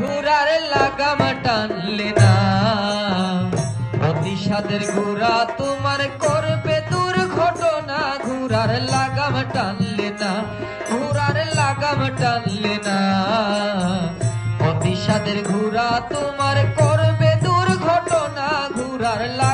ঘোড়ার লাগাম টানলে না প্রতিশাদের ঘোড়া তোমার করবে দুর্ঘটনা। ঘোড়ার লাগাম টানলে না ঘোড়ার লাগাম টানলে না প্রতিশাদের ঘোড়া তোমার করবে দুর্ঘটনা। ঘোড়ার লাগাম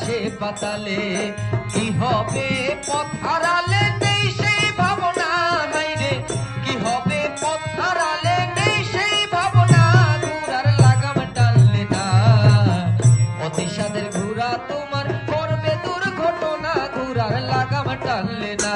আকাশে পাতালে, কি হবে পথার হারালে নেই সেই ভাবনা? নাই রে, কি হবে পথার হারালে নেই সেই ভাবনা? ঘুরার লাগাম টানলে না। অতিসাদের ঘুরা তোমার করবে দুর্ঘটনা ঘুরার লাগাম টানলে না।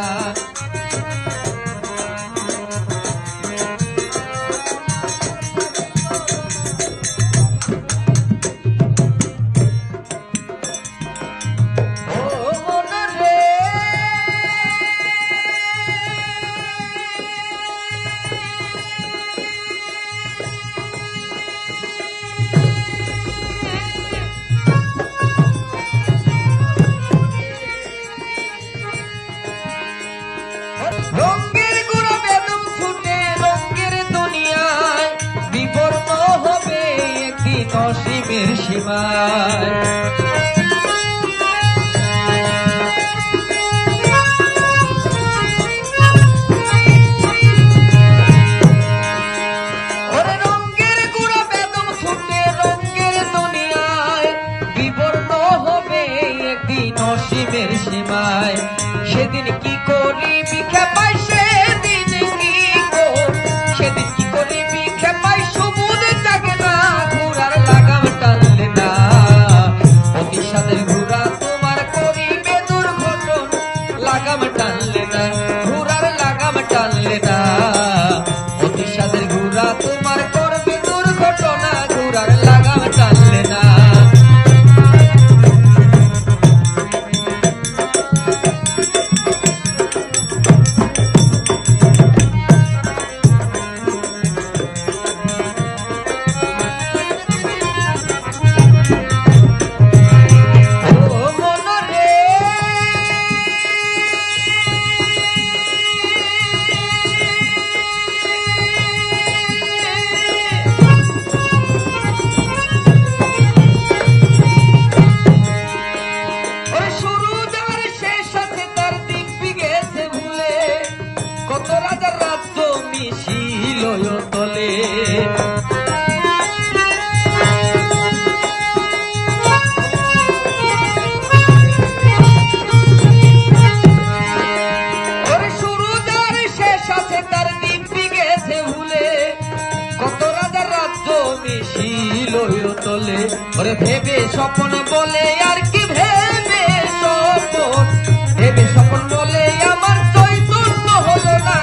অসীমের সীমায় করবে তলে ওরে ভেবে স্বপন বলে আর কি ভেবে স্বপন? ভেবে স্বপ্ন বলে আমার চৈতন্য হলো না